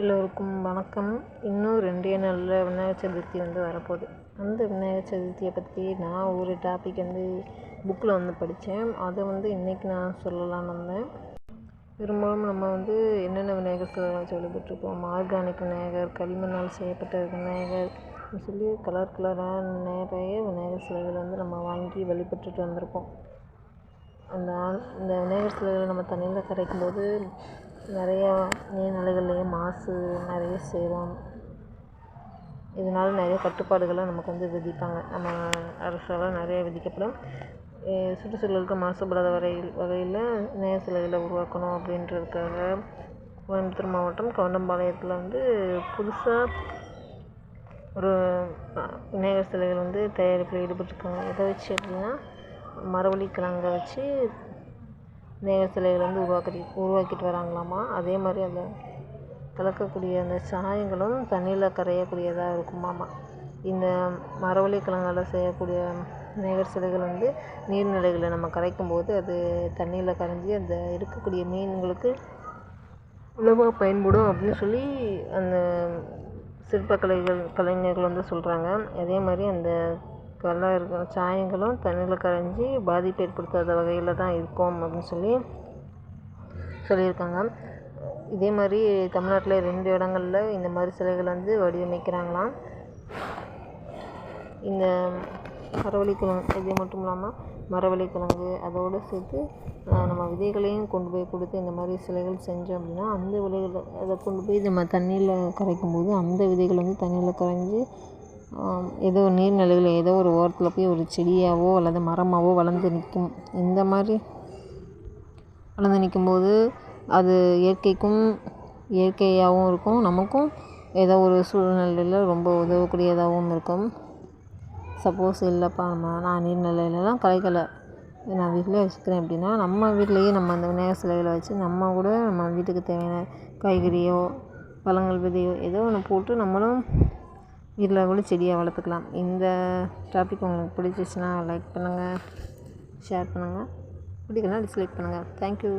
எல்லோருக்கும் வணக்கம். இன்னும் ரெண்டே நாளில் விநாயகர் சதுர்த்தி வந்து வரப்போகுது. அந்த விநாயகர் சதுர்த்தியை பற்றி நான் ஒரு டாபிக் வந்து புக்கில் வந்து படித்தேன் அதை வந்து இன்றைக்கி நான் சொல்லலாம்னு வந்தேன். பெரும்பாலும் நம்ம வந்து என்னென்ன விநாயகர் சிலைகள் வச்சு ஆர்கானிக் விநாயகர் களிமண்ணால் செய்யப்பட்ட விநாயகர் சொல்லி கலர் கலராக நிறைய விநாயகர் சிலைகள் வந்து நம்ம வாங்கி வழிபட்டுட்டு வந்திருப்போம். அந்த இந்த விநாயகர் சிலைகளை நம்ம தண்ணியில் கரைக்கும் போது நிறையா நீர்நிலைகள்லேயும் மாசு நிறைய சேரும் இதனால் நிறைய கட்டுப்பாடுகளை நமக்கு வந்து விதிப்பாங்க. நம்ம அரசால் நிறைய விதிக்கப்படும். சுற்றுச்சூழலுக்கு மாசுபடாத வரையில் வகையில் விநாயகர் சிலைகளை உருவாக்கணும் அப்படின்றதுக்காக கோயம்புத்தூர் மாவட்டம் கவுண்டம்பாளையத்தில் வந்து புதுசாக ஒரு விநாயகர் சிலைகள் வந்து தயாரிப்பில் ஈடுபட்டிருக்காங்க. எதை வச்சு அப்படின்னா மரவள்ளி வச்சு விநாயகர் சிலைகளை வந்து உருவாக்கி உருவாக்கிட்டு வராங்களாமா? அதே மாதிரி அந்த கலக்கக்கூடிய அந்த சாயங்களும் தண்ணியில் கரையக்கூடியதாக இருக்குமாமா? இந்த மரவள்ளி கிழங்கால் செய்யக்கூடிய விநாயகர் சிலைகள் வந்து நீர்நிலைகளில் நம்ம கரைக்கும் போது அது தண்ணியில் கரைஞ்சி அந்த இருக்கக்கூடிய மீன்களுக்கு உணவாக பயன்படும் அப்படின்னு சொல்லி அந்த சிற்பக்கலைகள் கலைஞர்கள் வந்து சொல்கிறாங்க அதே மாதிரி அந்த கல்லாக இருக்கிற சாயங்களும் தண்ணியில் கரைஞ்சி பாதிப்பு ஏற்படுத்தாத வகையில் தான் இருக்கும் அப்படின்னு சொல்லி சொல்லியிருக்காங்க. இதே மாதிரி தமிழ்நாட்டில் ரெண்டு இடங்களில் இந்த மாதிரி சிலைகள் வந்து வடிவமைக்கிறாங்களாம். இந்த மரவள்ளிக்கிழங்கு இது மட்டும் இல்லாமல் மரவள்ளிக்கிழங்கு அதோடு சேர்த்து நம்ம விதைகளையும் கொண்டு போய் கொடுத்து இந்த மாதிரி சிலைகள் செஞ்சோம் அப்படின்னா அந்த விதைகளை அதை கொண்டு போய் நம்ம தண்ணியில் கரைக்கும் போது அந்த விதைகள் வந்து தண்ணியில் கரைஞ்சி ஏதோ நீர்நிலையில் ஏதோ ஒரு ஓரத்தில் போய் ஒரு செடியாகவோ அல்லது மரமாகவோ வளர்ந்து நிற்கும். இந்த மாதிரி வளர்ந்து நிற்கும்போது அது இயற்கைக்கும் இயற்கையாகவும் இருக்கும். நமக்கும் ஏதோ ஒரு சூழ்நிலையில் ரொம்ப உதவக்கூடியதாகவும் இருக்கும். சப்போஸ் இல்லைப்பா நம்ம நான் நீர்நிலையிலலாம் கலைக்கலை. நான் வீட்டிலே வச்சுக்கிறேன் அப்படின்னா நம்ம வீட்லேயே நம்ம அந்த விநாயகர் சிலைகளை வச்சு நம்ம கூட நம்ம வீட்டுக்கு தேவையான காய்கறியோ பழங்கள் விதையோ ஏதோ ஒன்று போட்டு நம்மளும் வீட்டில் கூட செடியை வளர்த்துக்கலாம். இந்த டாபிக் உங்களுக்கு பிடிச்சிச்சின்னா லைக் பண்ணுங்கள் ஷேர் பண்ணுங்கள் பிடிக்கலனா டிஸ்லைக் பண்ணுங்கள் தேங்க்யூ